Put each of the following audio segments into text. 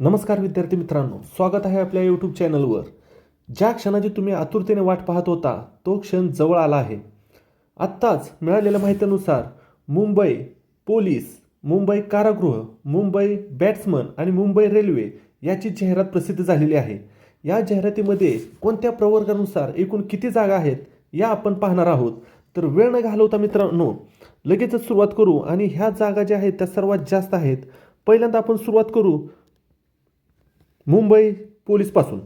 नमस्कार विद्यार्थी मित्रांनो स्वागत आहे आपल्या यूट्यूब चॅनलवर ज्या क्षणाची तुम्ही आतुरतेने वाट पाहत होता तो क्षण जवळ आला आहे. आत्ताच मिळालेल्या माहितीनुसार मुंबई पोलीस मुंबई कारागृह मुंबई बॅट्समन आणि मुंबई रेल्वे याची जाहिरात प्रसिद्ध झालेली आहे. या जाहिरातीमध्ये कोणत्या प्रवर्गानुसार एकूण किती जागा आहेत या आपण पाहणार आहोत. तर वेळ न घालवता मित्रांनो लगेचच सुरुवात करू आणि ह्या जागा ज्या आहेत त्या सर्वात जास्त आहेत. पहिल्यांदा आपण सुरुवात करू. मुंबई पोलीसपासून.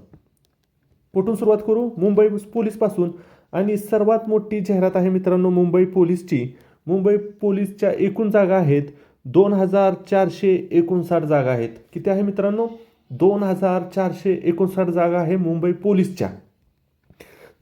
कुठून सुरुवात करू मुंबई पोलीसपासून. आणि सर्वात मोठी जाहिरात आहे मित्रांनो मुंबई पोलीसची. मुंबई पोलीसच्या एकूण जागा आहेत दोन हजार चारशे एकोणसाठ जागा आहेत. किती आहे मित्रांनो? दोन हजार चारशे एकोणसाठ जागा आहे मुंबई पोलीसच्या.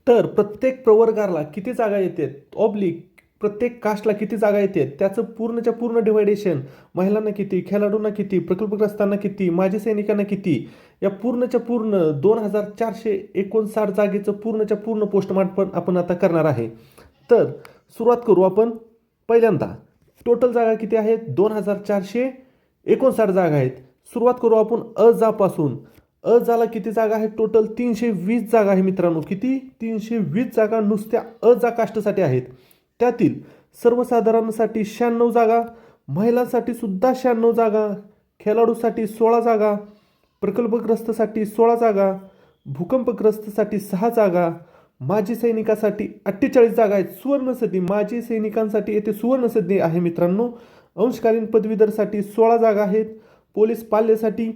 तर प्रत्येक प्रवर्गाला किती जागा येतात ऑब्लिक प्रत्येक कास्टला किती जागा येतात त्याचं पूर्णच्या पूर्ण डिवायडेशन महिलांना किती खेळाडूंना किती प्रकल्पग्रस्तांना किती माजी सैनिकांना किती? या पूर्णच्या पूर्ण दोन हजार चारशे एकोणसाठ जागेचं पूर्णच्या पूर्ण पोस्टमार्टम आपण आता करणार आहे. तर सुरुवात करू आपण पहिल्यांदा. टोटल जागा किती आहेत? दोन हजार चारशे एकोणसाठ जागा आहेत. सुरुवात करू आपण अ जापासून. अ जाला किती जागा आहे टोटल तीनशे वीस जागा आहे मित्रांनो. किती? तीनशे वीस जागा नुसत्या अ जा काष्टसाठी आहेत. त्यातील सर्वसाधारणसाठी शहाण्णव जागा महिलांसाठी सुद्धा शहाण्णव जागा खेळाडूसाठी सोळा जागा प्रकल्पग्रस्तसाठी सोळा जागा भूकंपग्रस्तसाठी सहा जागा माजी सैनिकासाठी अठ्ठेचाळीस जागा आहेत. सुवर्णसदी माजी सैनिकांसाठी येथे सुवर्णसदी आहे मित्रांनो. अंशकालीन पदवीधरसाठी सोळा जागा आहेत. पोलीस पाल्यासाठी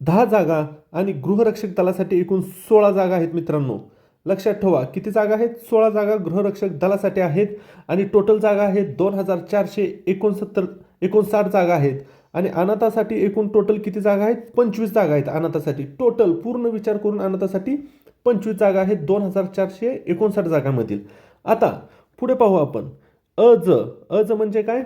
दहा जागा आणि गृहरक्षक दलासाठी एकूण सोळा जागा आहेत मित्रांनो. लक्षात ठेवा किती जागा आहेत? सोळा जागा गृहरक्षक दलासाठी आहेत आणि टोटल जागा आहेत दोन हजार चारशे एकोणसत्तर एकोणसाठ जागा आहेत. आणि अनाथासाठी एकूण टोटल किती जागा आहेत? पंचवीस जागा आहेत अनाथासाठी. टोटल पूर्ण विचार करून अनाथासाठी पंचवीस जागा आहेत. दोन हजार चारशे एकोणसाठ जागांमधील. आता पुढे पाहू आपण. अ ज. अ ज म्हणजे काय?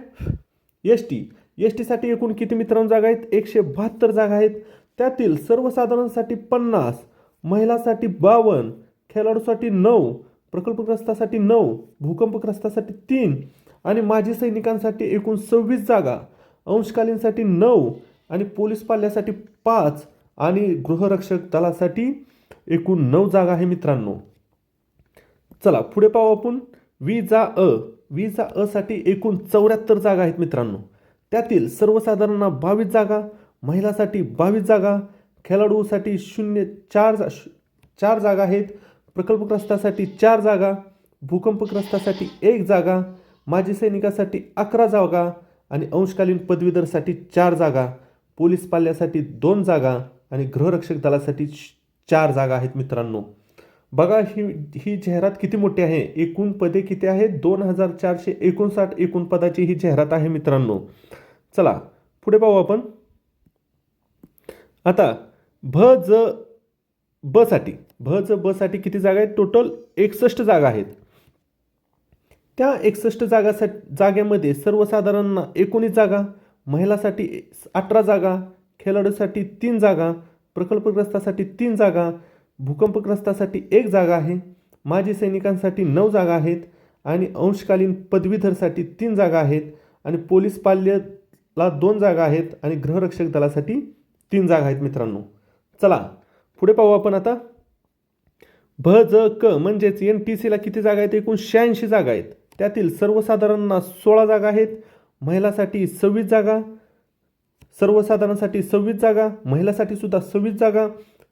S T. एस टीसाठी एकूण किती मित्रांनो जागा आहेत? एकशे बहात्तर जागा आहेत. त्यातील सर्वसाधारणसाठी पन्नास महिलासाठी बावन्न खेळाडूसाठी नऊ प्रकल्पग्रस्तासाठी नऊ भूकंपग्रस्तासाठी तीन आणि माजी सैनिकांसाठी एकूण सव्वीस जागा. अंशकालीनसाठी नऊ आणि पोलीस पाल्यासाठी पाच आणि गृहरक्षक दलासाठी एकूण नऊ जागा आहे मित्रांनो. चला पुढे पाहू आपण. वी जा अ. विजा अ साठी एकूण चौऱ्याहत्तर जागा आहेत मित्रांनो. त्यातील सर्वसाधारण बावीस जागा महिलासाठी बावीस जागा खेळाडूसाठी शून्य चार जा चार जागा आहेत प्रकल्पग्रस्तासाठी चार जागा भूकंपग्रस्तासाठी एक जागा माजी सैनिकासाठी अकरा जागा आणि अंशकालीन पदवीधरसाठी चार जागा पोलीस पाल्यासाठी दोन जागा आणि गृहरक्षक दलासाठी चार जागा आहेत मित्रांनो. बघा ही ही जाहिरात किती मोठी आहे? एकूण पदे किती आहेत? दोन हजार चारशे एकोणसाठ एकूण पदाची ही जाहिरात आहे मित्रांनो. चला पुढे पाहू आपण. आता भ ज ब साठी. भ ज ब साठी किती जागा आहेत? टोटल एकसष्ट जागा आहेत. त्या एकसष्ट जागासाठी जागेमध्ये सर्वसाधारण एकोणीस जागा महिलासाठी अठरा जागा खेळाडूसाठी तीन जागा प्रकल्पग्रस्तासाठी तीन जागा भूकंपग्रस्तासाठी एक जागा आहे माजी सैनिकांसाठी नऊ जागा आहेत आणि अंशकालीन पदवीधरसाठी तीन जागा आहेत आणि पोलीस पाल्यला दोन जागा आहेत आणि गृहरक्षक दलासाठी तीन जागा आहेत मित्रांनो. चला पुढे पाहू आपण आता. भ ज क म्हणजेच एन टी सीला किती जागा आहेत? एकूण शहाऐंशी जागा आहेत. त्यातील सर्वसाधारणना सोळा जागा आहेत. महिलासाठी सव्वीस जागा सर्वसाधारणसाठी सव्वीस जागा महिलासाठी सुद्धा सव्वीस जागा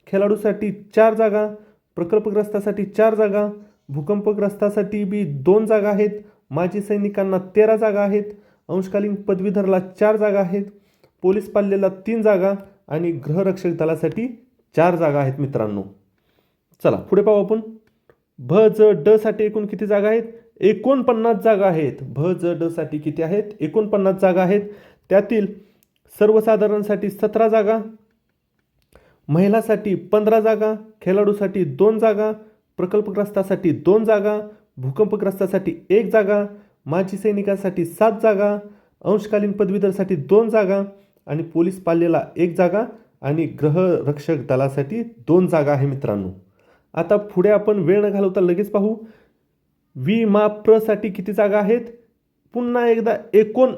खेळाडूसाठी चार जागा प्रकल्पग्रस्तासाठी चार जागा भूकंपग्रस्तासाठी बी दोन जागा आहेत. माजी सैनिकांना तेरा जागा आहेत. अंशकालीन पदवीधरला चार जागा आहेत. पोलीस पाल्याला तीन जागा आणि गृहरक्षक दलासाठी चार जागा आहेत मित्रांनो. चला पुढे पाहू आपण. भ ज ड साठी एकूण किती जागा आहेत? एकोणपन्नास जागा आहेत. भ ज ड साठी किती आहेत? एकोणपन्नास जागा आहेत. त्यातील सर्वसाधारणसाठी सतरा जागा महिलासाठी पंधरा जागा खेळाडूसाठी दोन जागा प्रकल्पग्रस्तासाठी दोन जागा भूकंपग्रस्तासाठी एक जागा माजी सैनिकांसाठी सात जागा अंशकालीन पदवीधरसाठी दोन जागा आणि पोलीस पाल्याला एक जागा आणि ग्रहरक्षक दलासाठी दोन जागा आहे मित्रांनो. आता पुढे आपण वेळ न घालवता लगेच पाहू. विमा प्रसाठी किती जागा आहेत? पुन्हा एकदा एकोण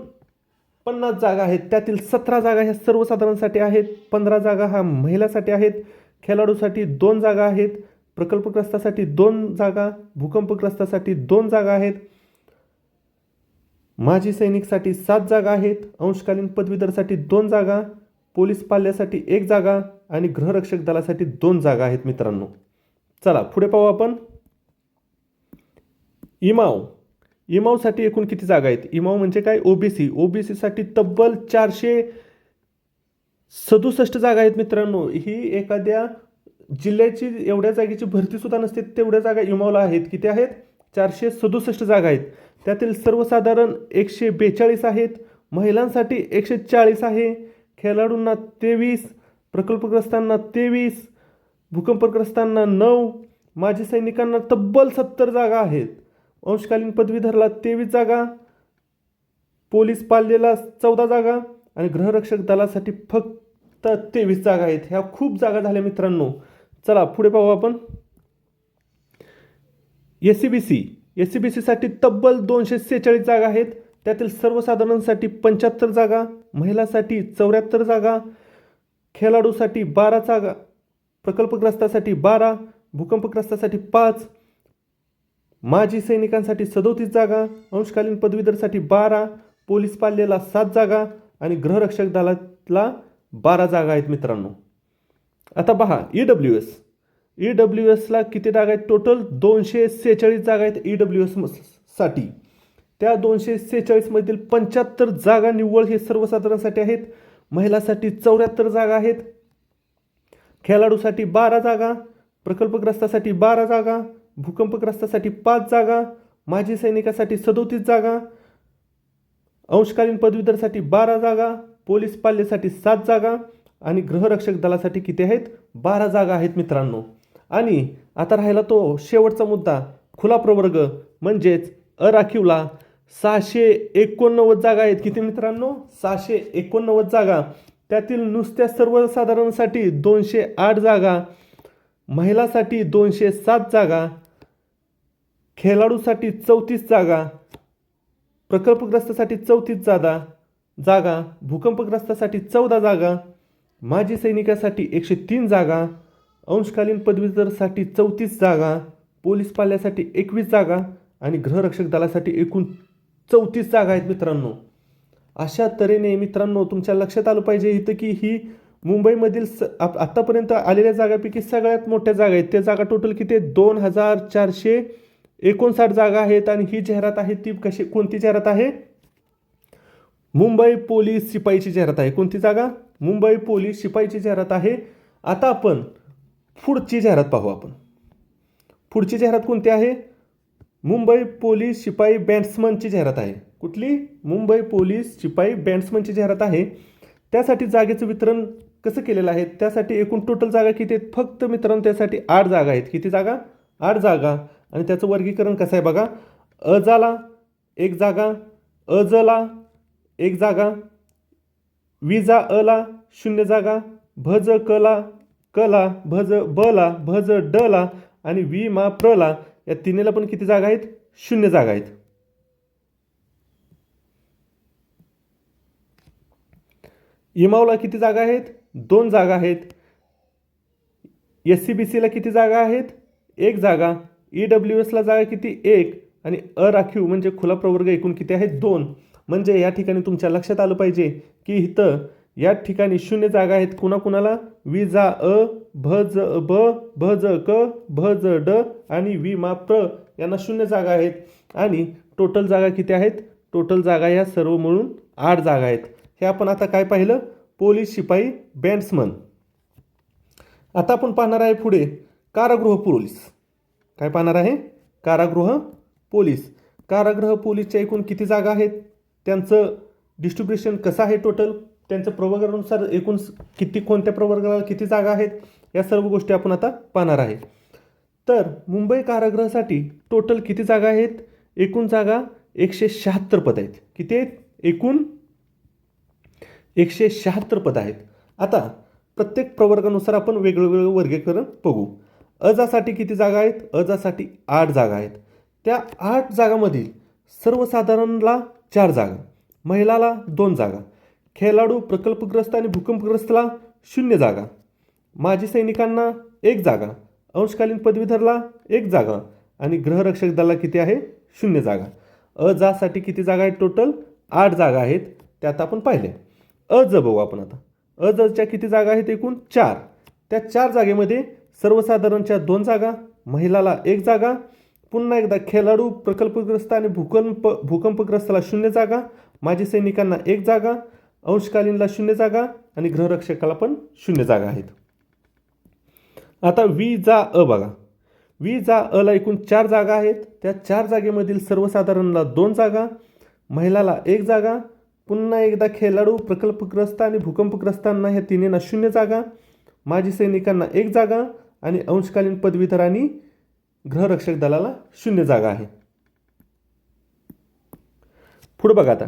पन्नास जागा आहेत. त्यातील सतरा जागा ह्या सर्वसाधारणसाठी आहेत. पंधरा जागा हा महिलासाठी आहेत. खेळाडूसाठी दोन जागा आहेत. प्रकल्पग्रस्तासाठी दोन जागा. भूकंपग्रस्तासाठी दोन जागा आहेत. माजी सैनिकसाठी सात जागा आहेत. अंशकालीन पदवीधरसाठी दोन जागा. पोलीस पाल्यासाठी एक जागा. आणि गृहरक्षक दलासाठी दोन जागा आहेत मित्रांनो. चला पुढे पाहू आपण. इमाव. इमावसाठी एकूण किती जागा आहेत? इमाव म्हणजे काय? ओबीसी. ओबीसीसाठी तब्बल चारशे सदुसष्ट जागा आहेत मित्रांनो. ही एखाद्या जिल्ह्याची एवढ्या जागेची भरतीसुद्धा नसते तेवढ्या जागा इमावला आहेत. किती आहेत? चारशे सदुसष्ट जागा आहेत. त्यातील सर्वसाधारण एकशे बेचाळीस आहेत. महिलांसाठी एकशे चाळीस आहे. खेळाडूंना तेवीस प्रकल्पग्रस्तांना तेवीस भूकंपग्रस्तांना नऊ माजी सैनिकांना तब्बल सत्तर जागा आहेत. अंशकालीन पदवीधरला तेवीस जागा पोलीस पाल्याला चौदा जागा आणि गृहरक्षक दलासाठी फक्त तेवीस जागा आहेत. ह्या खूप जागा झाल्या मित्रांनो. चला पुढे पाहू आपण. S C B C S C B सीसाठी तब्बल दोनशे सेहेचाळीस जागा आहेत. त्यातील सर्वसाधारणसाठी पंच्याहत्तर जागा महिलासाठी चौऱ्याहत्तर जागा खेळाडूसाठी बारा जागा प्रकल्पग्रस्तासाठी बारा भूकंपग्रस्तासाठी पाच माजी सैनिकांसाठी सदोतीस जागा अंशकालीन पदवीधरसाठी बारा पोलीस पाल्याला सात जागा आणि गृहरक्षक दलातला बारा जागा आहेत मित्रांनो. आता पहा E W S E W एसला किती जागा आहेत? टोटल दोनशे सेहेचाळीस जागा आहेत ई डब्ल्यू एससाठी. त्या दोनशे सेहेचाळीसमधील पंच्याहत्तर जागा निव्वळ हे सर्वसाधारणसाठी आहेत. महिलासाठी चौऱ्याहत्तर जागा आहेत. खेळाडूसाठी बारा जागा प्रकल्पग्रस्तासाठी बारा जागा भूकंपग्रस्तासाठी पाच जागा माजी सैनिकासाठी सदोतीस जागा अंशकालीन पदवीधरसाठी बारा जागा पोलीस पाल्यासाठी सात जागा आणि गृहरक्षक दलासाठी किती आहेत? बारा जागा आहेत मित्रांनो. आणि आता राहिला तो शेवटचा मुद्दा खुला प्रवर्ग म्हणजेच अराखीवला सहाशे एकोणनव्वद जागा आहेत. किती मित्रांनो? सहाशे एकोणनव्वद जागा. त्यातील नुसत्या सर्वसाधारणसाठी दोनशे आठ जागा महिलासाठी दोनशे सात जागा खेळाडूसाठी चौतीस जागा प्रकल्पग्रस्तासाठी चौतीस जागा जागा भूकंपग्रस्तासाठी चौदा जागा माजी सैनिकासाठी एकशे तीन जागा अंशकालीन पदवीधरसाठी चौतीस जागा पोलीस पाल्यासाठी एकवीस जागा आणि गृहरक्षक दलासाठी एकूण चौतीस जागा आहेत मित्रांनो. अशा तऱ्हेने मित्रांनो तुमच्या लक्षात आलं पाहिजे इथं की ही मुंबईमधील स आप आत्तापर्यंत आलेल्या जागापैकी सगळ्यात मोठ्या जागा आहेत. त्या जागा टोटल किती आहेत? दोन हजार चारशे एकोणसाठ जागा आहेत आणि ही जाहिरात आहे ती कशी कोणती जाहिरात आहे? मुंबई पोलीस शिपाईची जाहिरात आहे. कोणती जागा? मुंबई पोलीस शिपाईची जाहिरात आहे. आता आपण पुढची जाहिरात पाहू आपण. पुढची जाहिरात कोणती आहे? मुंबई पोलीस शिपाई बॅट्समनची जाहिरात आहे. कुठली? मुंबई पोलीस शिपाई बॅट्समनची जाहिरात आहे. त्यासाठी जागेचं वितरण कसं केलेलं आहे? त्यासाठी एकूण टोटल जागा किती आहेत? फक्त मित्रांनो त्यासाठी आठ जागा आहेत. किती जागा? आठ जागा. आणि त्याचं वर्गीकरण कसं आहे बघा? अजाला एक जागा अजला एक जागा विजा अला शून्य जागा भज कला कला भज बला भज डला आणि वि मा प्रला या तिन्हीला पण किती जागा आहेत? शून्य जागा आहेत. इमावला किती जागा आहेत? दोन जागा आहेत. एस सी बी सीला किती जागा आहेत? एक जागा. ई डब्ल्यू एसला जागा किती? एक. आणि अराखीव म्हणजे खुला प्रवर्ग एकूण किती आहेत दोन. म्हणजे या ठिकाणी तुमच्या लक्षात आलं पाहिजे की इथं या ठिकाणी शून्य जागा आहेत. कुणाकुणाला? विजा अ भ ज ब ज क भ ज ड आणि वि मा प्र यांना शून्य जागा आहेत. आणि टोटल जागा किती आहेत? टोटल जागा या सर्व मिळून आठ जागा आहेत. हे आपण आता काय पाहिलं? पोलीस शिपाई बँड्समन आता आपण पाहणार आहे पुढे. कारागृह पोलीस. काय पाहणार आहे? कारागृह पोलीस. कारागृह पोलीसच्या एकूण किती जागा आहेत? त्यांचं डिस्ट्रीब्युशन कसं आहे टोटल त्यांचं प्रवर्गानुसार एकूण किती कोणत्या प्रवर्गाला किती जागा आहेत? या सर्व गोष्टी आपण आता पाहणार आहे. तर मुंबई कारागृहासाठी टोटल किती जागा आहेत? एकूण जागा एकशे शहात्तर पद आहेत. किती आहेत? एकूण एकशे शहात्तर पद आहेत. आता प्रत्येक प्रवर्गानुसार आपण वेगवेगळं वर्गीकरण बघू. अजासाठी किती जागा आहेत? अजासाठी आठ जागा आहेत. त्या आठ जागामधील सर्वसाधारणला चार जागा महिलाला दोन जागा खेळाडू प्रकल्पग्रस्त आणि भूकंपग्रस्तला शून्य जागा माजी सैनिकांना एक जागा अंशकालीन पदवीधरला एक जागा आणि ग्रहरक्षक दलाला किती आहे? शून्य जागा. अ जासाठी किती जागा आहेत टोटल? आठ जागा आहेत. त्यात आपण पाहिले. अ ज बघू आपण आता. अ जच्या किती जागा आहेत? एकूण चार. त्या चार जागेमध्ये सर्वसाधारणच्या दोन जागा महिलाला एक जागा पुन्हा एकदा खेळाडू प्रकल्पग्रस्त आणि भूकंप भूकंपग्रस्ताला शून्य जागा माजी सैनिकांना एक जागा अंशकालीनला शून्य जागा आणि गृहरक्षकाला पण शून्य जागा आहेत. आता वी जा अ बघा. वी जा अला एकूण चार जागा आहेत. त्या चार जागेमधील सर्वसाधारणला दोन जागा महिलाला एक जागा पुन्हा एकदा खेळाडू प्रकल्पग्रस्त आणि भूकंपग्रस्तांना ह्या तिन्हींना शून्य जागा माजी सैनिकांना एक जागा आणि अंशकालीन पदवीधर आणि ग्रहरक्षक दलाला शून्य जागा आहे. पुढं बघा आता.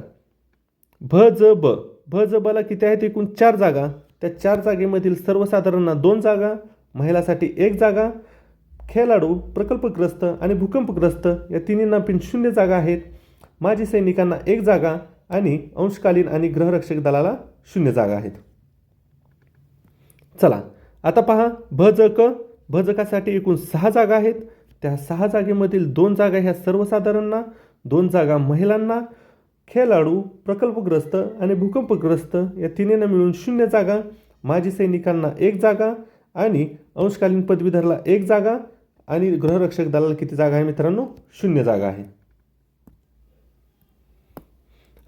भ ज ब भ ज बला किती आहेत? एकूण चार जागा. त्या चार जागेमधील सर्वसाधारणांना दोन जागा महिलासाठी एक जागा खेळाडू प्रकल्पग्रस्त आणि भूकंपग्रस्त या तिन्हींना पण शून्य जागा आहेत. माजी सैनिकांना एक जागा आणि अंशकालीन आणि ग्रहरक्षक दलाला शून्य जागा आहेत. चला. आता पहा भ ज क भजकासाठी एकूण सहा जागा आहेत. त्या सहा जागेमधील दोन जागा ह्या सर्वसाधारणना दोन जागा महिलांना खेळाडू प्रकल्पग्रस्त आणि भूकंपग्रस्त या तिन्हींना मिळून शून्य जागा माजी सैनिकांना एक जागा आणि अंशकालीन पदवीधरला एक जागा आणि गृहरक्षक दलाला किती जागा आहे मित्रांनो? शून्य जागा आहे.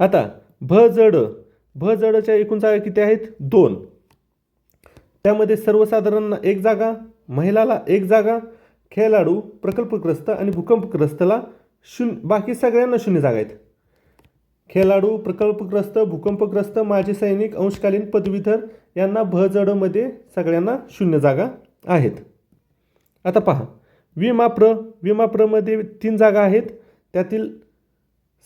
आता भ जड भ जडच्या एकूण जागा किती आहेत? दोन. त्यामध्ये सर्वसाधारण एक जागा महिलाला एक जागा खेळाडू प्रकल्पग्रस्त आणि भूकंपग्रस्तला शून्य बाकी सगळ्यांना शून्य जागा आहेत. खेळाडू प्रकल्पग्रस्त भूकंपग्रस्त माजी सैनिक अंशकालीन पदवीधर यांना भजडमध्ये सगळ्यांना शून्य जागा आहेत. आता पहा विमाप्र विमाप्रमध्ये तीन जागा आहेत. त्यातील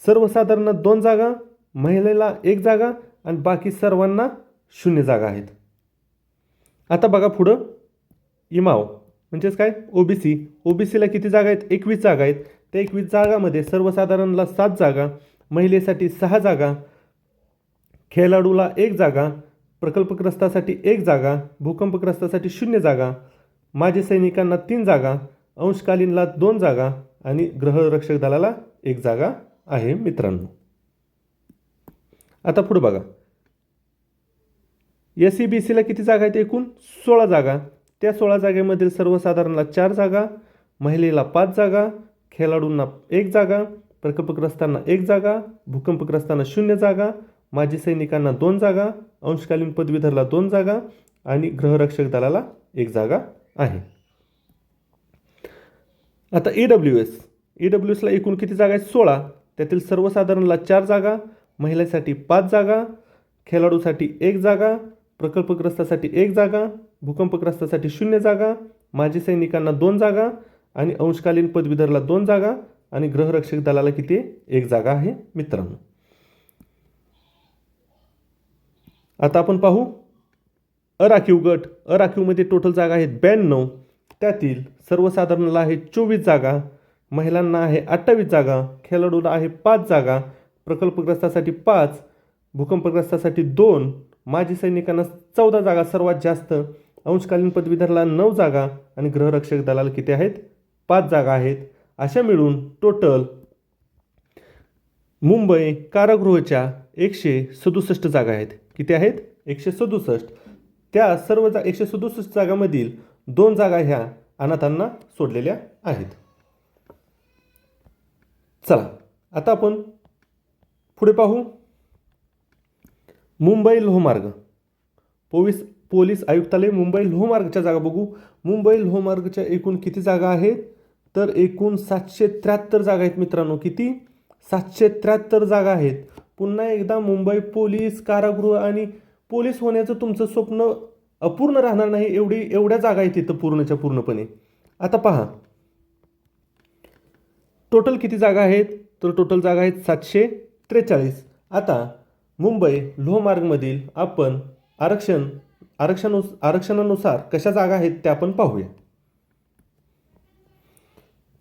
सर्वसाधारण दोन जागा महिलेला एक जागा आणि बाकी सर्वांना शून्य जागा आहेत. आता बघा पुढं. इमाव म्हणजेच काय? ओबीसी ओबीसीला किती जागा आहेत? एकवीस जागा आहेत. त्या एकवीस जागामध्ये सर्वसाधारणला सात जागा महिलेसाठी सहा जागा खेळाडूला एक जागा प्रकल्पग्रस्तासाठी एक जागा भूकंपग्रस्तासाठी शून्य जागा माजी सैनिकांना तीन जागा अंशकालीनला दोन जागा आणि ग्रहरक्षक दलाला एक जागा आहे मित्रांनो. आता पुढे बघा. एस सी बी सीला किती जागा आहेत एकूण? सोळा जागा. त्या सोळा जागेमधील सर्वसाधारणला चार जागा महिलेला पाच जागा खेळाडूंना एक जागा प्रकल्पग्रस्तांना एक जागा भूकंपग्रस्तांना शून्य जागा माजी सैनिकांना दोन जागा अंशकालीन पदवीधरला दोन जागा आणि गृहरक्षक दलाला एक जागा आहे. आता E W S E W एसला एकूण किती जागा आहेत? सोळा. त्यातील सर्वसाधारणला चार जागा महिलेसाठी पाच जागा खेळाडूसाठी एक जागा प्रकल्पग्रस्तासाठी एक जागा भूकंपग्रस्तासाठी शून्य जागा माजी सैनिकांना दोन जागा आणि अंशकालीन पदवीधरला दोन जागा आणि गृहरक्षक दलाला किती? एक जागा आहे मित्रांनो. आता आपण पाहू. अराखीव गट अराखीवमध्ये टोटल जागा आहेत ब्याण्णव. त्यातील सर्वसाधारणला आहे चोवीस जागा महिलांना आहे अठ्ठावीस जागा खेळाडूला आहे पाच जागा प्रकल्पग्रस्तासाठी पाच भूकंपग्रस्तासाठी दोन माजी सैनिकांना चौदा जागा सर्वात जास्त अंशकालीन पदवीधरला नऊ जागा आणि गृहरक्षक दलाला किती आहेत? पाच जागा आहेत. अशा मिळून टोटल मुंबई कारागृहाच्या एकशे सदुसष्ट जागा आहेत. किती आहेत? एकशे सदुसष्ट. त्या सर्व जा एकशे सदुसष्ट जागामधील दोन जागा ह्या अनाथांना सोडलेल्या आहेत. चला आता आपण पुढे पाहू. मुंबई लोहमार्ग. पोलीस पोलीस आयुक्तालय मुंबई लोहमार्गच्या जागा बघू. मुंबई लोहमार्गच्या एकूण किती जागा आहेत? तर एकूण सातशे त्र्याहत्तर जागा आहेत मित्रांनो. किती? सातशे त्र्याहत्तर जागा आहेत. पुन्हा एकदा मुंबई पोलीस कारागृह आणि पोलीस होण्याचं तुमचं स्वप्न अपूर्ण राहणार नाही एवढी एवढ्या जागा आहेत तिथं पूर्णच्या पूर्णपणे. आता पहा. टोटल किती जागा आहेत? तर टोटल जागा आहेत सातशे त्रेचाळीस. आता मुंबई लोहमार्गमधील आपण आरक्षण आरक्षणु आरक्षणानुसार कशा जागा आहेत त्या आपण पाहूया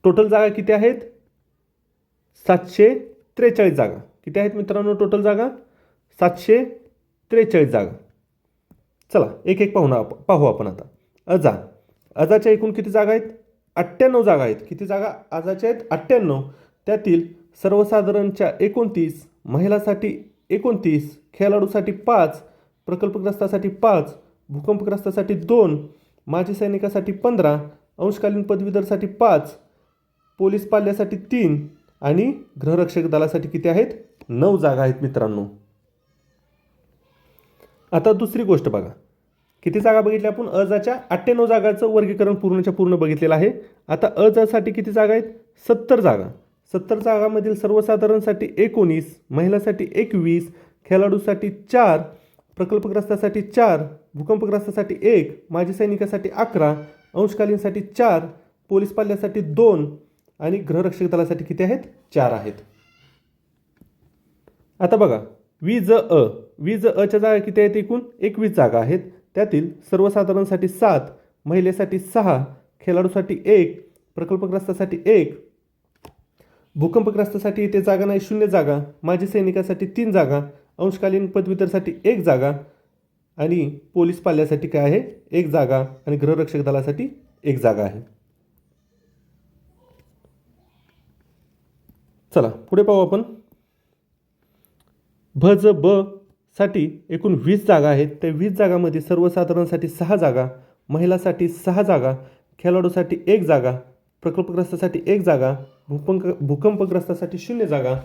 टोटल जागा किती आहेत? सातशे त्रेचाळीस जागा. किती आहेत मित्रांनो टोटल जागा? सातशे त्रेचाळीस जागा. चला एक एक पाहू आप- पाहू आपण आता. अजा अजाच्या एकूण किती जागा आहेत? अठ्ठ्याण्णव जागा आहेत. किती जागा अजाच्या आहेत? अठ्ठ्याण्णव. त्यातील सर्वसाधारणच्या एकोणतीस महिलासाठी एकोणतीस खेळाडूसाठी पाच प्रकल्पग्रस्तासाठी पाच भूकंपग्रस्तासाठी दोन माजी सैनिकासाठी पंधरा अंशकालीन पदवीधरसाठी पाच पोलीस पाल्यासाठी तीन आणि गृहरक्षक दलासाठी किती आहेत? नऊ जागा आहेत मित्रांनो. आता दुसरी गोष्ट बघा. किती जागा बघितल्या आपण? अजाच्या अठ्ठ्याण्णव जागाचं वर्गीकरण पूर्णच्या पूर्ण बघितलेलं आहे. आता अजासाठी किती जागा आहेत? सत्तर जागा. सत्तर जागामधील सर्वसाधारणसाठी एकोणीस महिलासाठी एकवीस खेळाडूसाठी चार प्रकल्पग्रस्तासाठी चार भूकंपग्रस्तासाठी एक माजी सैनिकासाठी अकरा अंशकालीनसाठी चार पोलीस पाल्यासाठी दोन आणि गृहरक्षक दलासाठी किती आहेत? चार आहेत. आता बघा वी ज अ वीज अच्या जागा किती आहेत एकूण? एकवीस जागा आहेत. त्यातील सर्वसाधारणसाठी सात महिलेसाठी सहा खेळाडूसाठी एक प्रकल्पग्रस्तासाठी एक भूकंपग्रस्तासाठी इथे जागा नाही शून्य जागा. माजी सैनिकासाठी तीन जागा. अंशकालीन पदवीधरसाठी एक जागा. आणि पोलीस पाल्यासाठी काय आहे? एक जागा. आणि गृहरक्षक दलासाठी एक जागा आहे. चला पुढे पाहू आपण. भ ज ब साठी एकूण वीस जागा आहेत. त्या वीस जागामध्ये सर्वसाधारणसाठी सहा जागा महिलासाठी सहा जागा खेळाडूसाठी एक जागा प्रकल्पग्रस्तासाठी एक जागा भूपंक भूकंपग्रस्तासाठी शून्य जागा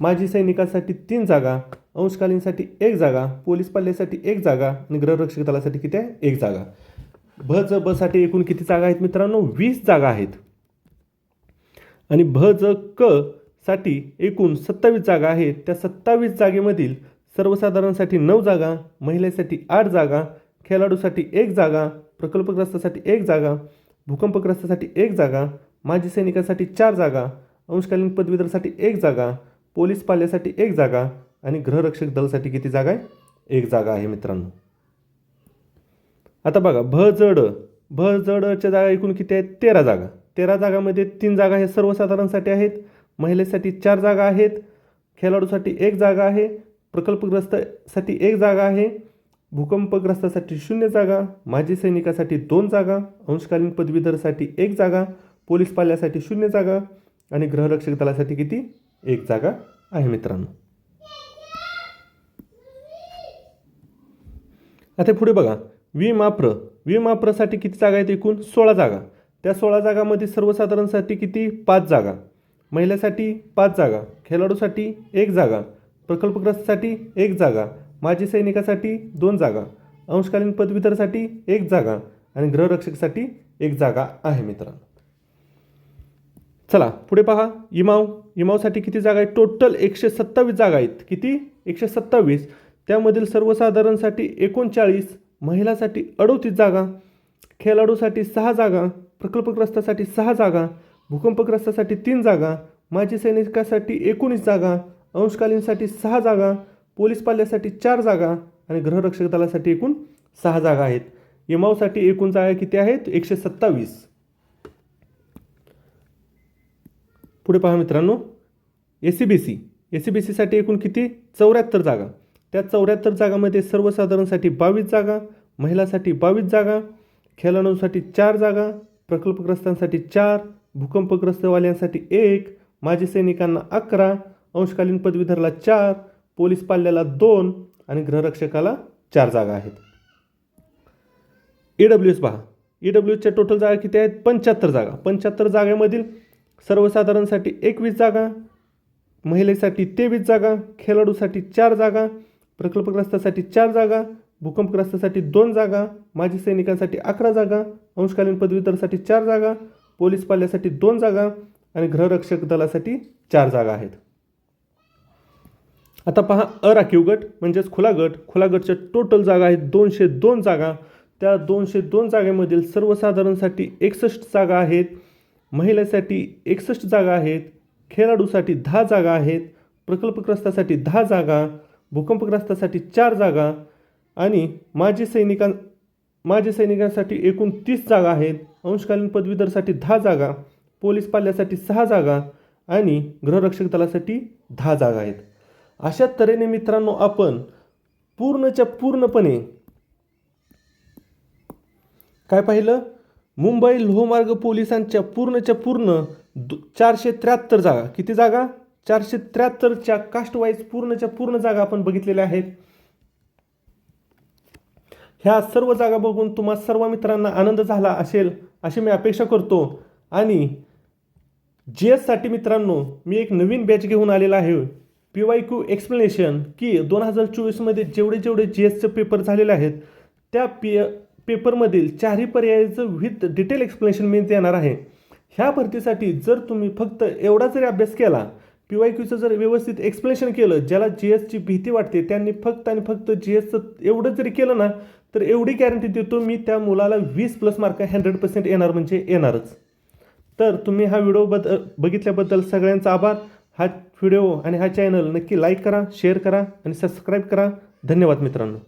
माजी सैनिकासाठी तीन जागा अंशकालीनसाठी एक जागा पोलीस पाल्यासाठी एक जागा आणि गृहरक्षक दलासाठी किती आहे? एक जागा. भ ज ब साठी एकूण किती जागा आहेत मित्रांनो? वीस जागा आहेत. आणि भ ज क साठी एकूण सत्तावीस जागा आहेत. त्या सत्तावीस जागेमधील सर्वसाधारणसाठी नऊ जागा महिलेसाठी आठ जागा खेळाडूसाठी एक जागा प्रकल्पग्रस्तासाठी एक जागा भूकंपग्रस्तासाठी एक जागा माजी सैनिकासाठी चार जागा अंशकालीन पदवीधरसाठी एक जागा पोलीस पाल्यासाठी एक जागा आणि गृहरक्षक दलासाठी किती जागा आहे? एक जागा आहे मित्रांनो. आता बघा भ जड भ जडच्या जागा एकूण किती आहेत? तेरा जागा. तेरा जागामध्ये तीन जागा हे सर्वसाधारणसाठी आहेत. महिलेसाठी चार जागा आहेत. खेळाडूसाठी एक जागा आहे. प्रकल्पग्रस्तासाठी एक जागा आहे. भूकंपग्रस्तासाठी शून्य जागा. माजी सैनिकासाठी दोन जागा. अंशकालीन पदवीधरसाठी एक जागा. पोलीस पाल्यासाठी शून्य जागा आणि गृहरक्षक दलासाठी किती? एक जागा आहे मित्रांनो. आता पुढे बघा. विमाप्र. विमाप्रसाठी किती जागा आहेत एकूण? सोळा जागा. त्या सोळा जागामध्ये सर्वसाधारणसाठी किती? पाच जागा. महिलासाठी पाच जागा. खेळाडूसाठी एक जागा. प्रकल्पग्रस्तसाठी एक जागा. माजी सैनिकासाठी दोन जागा. अंशकालीन पदवीधरसाठी एक जागा. आणि ग्रहरक्षकसाठी एक जागा आहे मित्रांनो. चला पुढे पहा. इमाव इमावसाठी किती जागा आहेत? टोटल एकशे सत्तावीस जागा आहेत. किती? एकशे सत्तावीस. त्यामधील सर्वसाधारणसाठी एकोणचाळीस महिलासाठी अडोतीस जागा खेळाडूसाठी सहा जागा प्रकल्पग्रस्तासाठी सहा जागा भूकंपग्रस्तासाठी तीन जागा माजी सैनिकासाठी एकोणीस जागा अंशकालीनसाठी सहा जागा पोलीस पाल्यासाठी चार जागा आणि गृहरक्षक दलासाठी एकूण सहा जागा आहेत. इमावसाठी एकूण जागा किती आहेत? एकशे सत्तावीस. पुढे पहा मित्रांनो A C B C A C B सीसाठी एकूण किती? चौऱ्याहत्तर जागा. त्या चौऱ्याहत्तर जागामध्ये सर्वसाधारणसाठी बावीस जागा महिलासाठी बावीस जागा खेळाडूंसाठी चार जागा प्रकल्पग्रस्तांसाठी चार भूकंपग्रस्तवाल्यांसाठी एक माजी सैनिकांना अकरा अंशकालीन पदवीधरला चार पोलीस पाल्याला दोन आणि गृहरक्षकाला चार जागा आहेत. ई डब्ल्यू एस पहा. ई डब्ल्यू एसच्या टोटल जागा किती आहेत? पंच्याहत्तर जागा. पंच्याहत्तर जागेमधील सर्वसाधारणसाठी एकवीस जागा महिलेसाठी तेवीस जागा खेळाडूसाठी चार जागा प्रकल्पग्रस्तासाठी चार जागा भूकंपग्रस्तासाठी दोन जागा माजी सैनिकांसाठी अकरा जागा अंशकालीन पदवीधरसाठी चार जागा पोलीस पाल्यासाठी दोन जागा आणि गृहरक्षक दलासाठी चार जागा आहेत. आता पहा अराखीव गट म्हणजेच खुला गट. खुला गटच्या टोटल जागा आहेत दोनशे दोन जागा. त्या दोनशे दोन जागेमधील सर्वसाधारणसाठी एकसष्ट जागा आहेत. महिलेसाठी एकसष्ट जागा आहेत खेळाडूसाठी दहा जागा आहेत प्रकल्पग्रस्तासाठी दहा जागा भूकंपग्रस्तासाठी चार जागा आणि माजी सैनिकां माजी सैनिकांसाठी एकूण तीस जागा आहेत अंशकालीन पदवीधरसाठी दहा जागा पोलीस पाल्यासाठी सहा जागा आणि गृहरक्षक दलासाठी दहा जागा आहेत. अशा तऱ्हेने मित्रांनो आपण पूर्णच्या पूर्णपणे काय पाहिलं? मुंबई लोहमार्ग पोलिसांच्या पूर्णच्या पूर्ण दु चारशे त्र्याहत्तर जागा. किती जागा? चारशे त्र्याहत्तरच्या कास्टवाईज पूर्णच्या पूर्ण जागा आपण बघितलेल्या आहेत. ह्या सर्व जागा बघून तुम्हा सर्व मित्रांना आनंद झाला असेल अशी मी अपेक्षा करतो. आणि जी एससाठी मित्रांनो मी एक नवीन बॅच घेऊन आलेला आहे. पी वाय क्यू एक्सप्लेनेशन की दोन हजार चोवीसमध्ये जेवढे जेवढे जी एसचे पेपर झालेले आहेत त्या पी पेपरमधील चारही पर्यायाचं विथ डिटेल एक्सप्लेनेशन मी देणार आहे. ह्या भरतीसाठी जर तुम्ही फक्त एवढा जरी अभ्यास केला पी वाय क्यूचं जर व्यवस्थित एक्सप्लेनेशन केलं ज्याला जी एसची भीती वाटते त्यांनी फक्त आणि फक्त जी एसचं एवढं जरी केलं ना तर एवढी गॅरंटी देतो मी त्या मुलाला वीस प्लस मार्क हंड्रेड पर्सेंट येणार म्हणजे येणारच. तर तुम्ही हा व्हिडिओ बद बघितल्याबद्दल सगळ्यांचा आभार. हा व्हिडिओ आणि हा चॅनल नक्की लाईक करा शेअर करा आणि सबस्क्राईब करा. धन्यवाद मित्रांनो.